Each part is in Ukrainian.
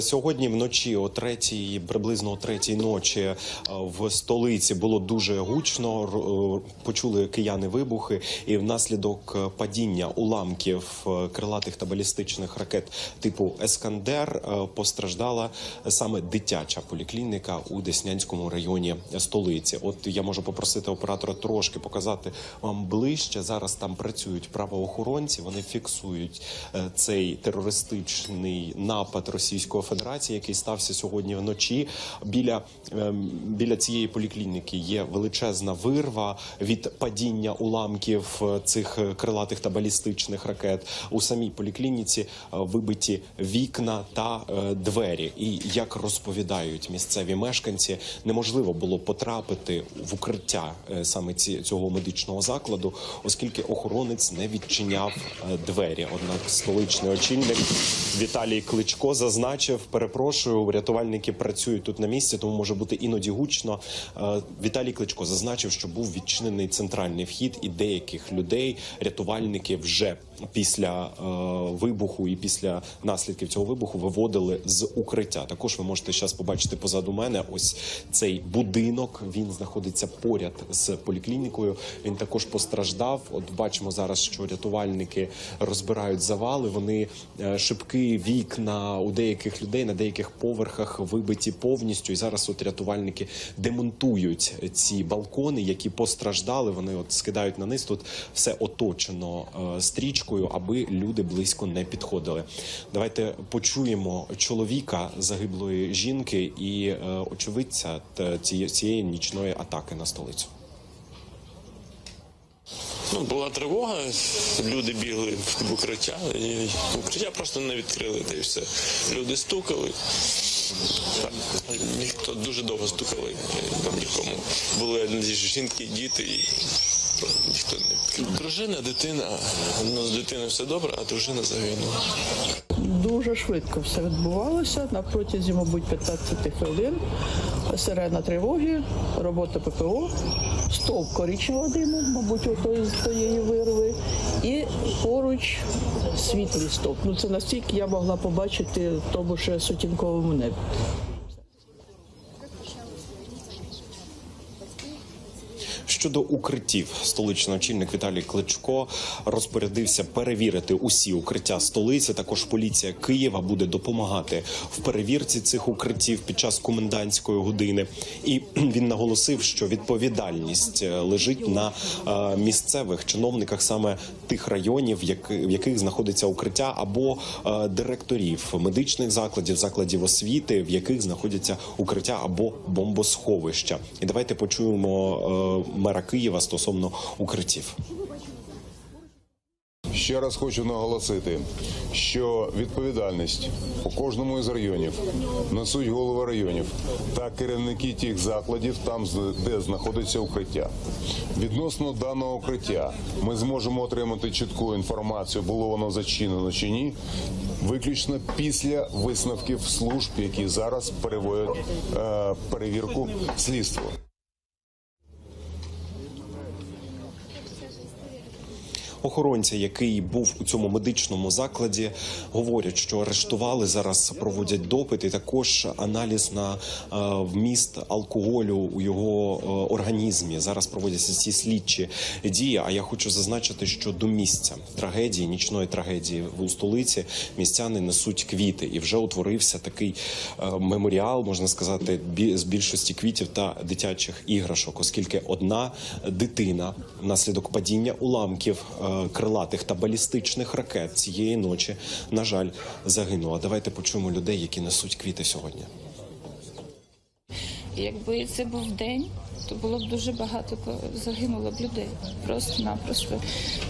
Сьогодні вночі, о третій, приблизно о третій ночі, е, в столиці було дуже гучно. е, Почули кияни вибухи, і внаслідок е, падіння уламків крилатих та балістичних ракет типу Ескандер постраждала саме дитяча поліклініка у Деснянському районі столиці. От я можу попросити оператора трошки показати вам ближче. Зараз там працюють правоохоронці. Вони фіксують цей терористичний напад Російської Федерації, який стався сьогодні вночі. Біля, ем, біля цієї поліклініки є величезна вирва від падіння уламків е, цих е, крилатих та балістичних ракет. У самій поліклініці е, вибиті вікна та двері. І як розповідають місцеві мешканці, неможливо було потрапити в укриття саме ці, цього медичного закладу, оскільки охоронець не відчиняв двері. Однак столичний очільник Віталій Кличко зазначив: перепрошую, рятувальники працюють тут на місці, тому може бути іноді гучно. Е, Віталій Кличко зазначив, що був відчинений центральний вхід, і деяких людей рятувальники вже після е, вибуху і після наслідків цього вибуху виводили з укриття. Також ви можете зараз побачити позаду мене. Ось цей будинок. Він знаходиться поряд з поліклінікою. Він також постраждав. От бачимо зараз, що рятувальники розбирають завали. Вони е, шибки, вікна у деяких людей на деяких поверхах вибиті повністю. І зараз от рятувальники демонтують ці балкони, які постраждали. Вони от скидають на низ. Тут все оточено е, стрічкою, аби люди близько не підходили. Давайте почуємо чоловіка загиблої жінки і е, очевидця цієї нічної атаки на столицю. Ну, була тривога, люди бігли в укриття, і укриття просто не відкрили, та й все. Люди стукали. Ніхто дуже довго стукали, там нікому. Були жінки, діти, і ніхто не. Дружина, дитина, ну, з дитиною все добре, а дружина загинула. Дуже швидко все відбувалося на протязі, мабуть, 15 хвилин. Сирена тривоги, робота ППО, стовп коричневого диму, мабуть, ото з тієї вирви, і поруч світлий стовп. Ну це настільки я могла побачити тому ще сутінковому небі. Щодо укриттів, столичний очільник Віталій Кличко розпорядився перевірити усі укриття столиці. Також поліція Києва буде допомагати в перевірці цих укриттів під час комендантської години. І він наголосив, що відповідальність е, лежить на е, місцевих чиновниках саме тих районів, в яких знаходиться укриття, або е, директорів медичних закладів, закладів освіти, в яких знаходяться укриття або бомбосховища. І давайте почуємо е, мера Києва стосовно укриттів. Ще раз хочу наголосити, що відповідальність у кожному із районів несуть голови районів та керівники тих закладів, там де знаходиться укриття. Відносно даного укриття ми зможемо отримати чітку інформацію, було воно зачинено чи ні, виключно після висновків служб, які зараз переводять е, перевірку слідства. Охоронця, який був у цьому медичному закладі, говорять, що арештували зараз, проводять допит і також аналіз на е, вміст алкоголю у його е, організмі. Зараз проводяться ці слідчі дії. А я хочу зазначити, що до місця трагедії, нічної трагедії у столиці містяни несуть квіти, і вже утворився такий е, меморіал, можна сказати, з більшості квітів та дитячих іграшок, оскільки одна дитина внаслідок падіння уламків крилатих та балістичних ракет цієї ночі, на жаль, загинула. Давайте почуємо людей, які несуть квіти сьогодні. Якби це був день, то було б дуже багато загинуло б людей. Просто-напросто.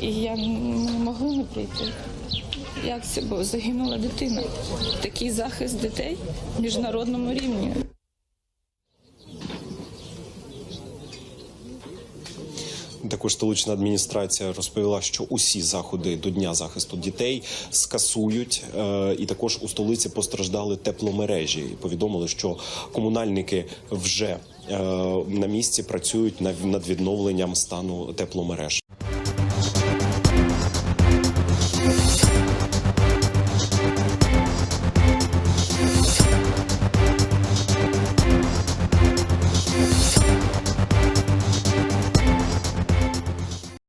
І я не могли не прийти. Як це було? Загинула дитина. Такий захист дітей в міжнародному рівні. Також столична адміністрація розповіла, що усі заходи до дня захисту дітей скасують, е, і також у столиці постраждали тепломережі. І повідомили, що комунальники вже е, на місці працюють над відновленням стану тепломереж.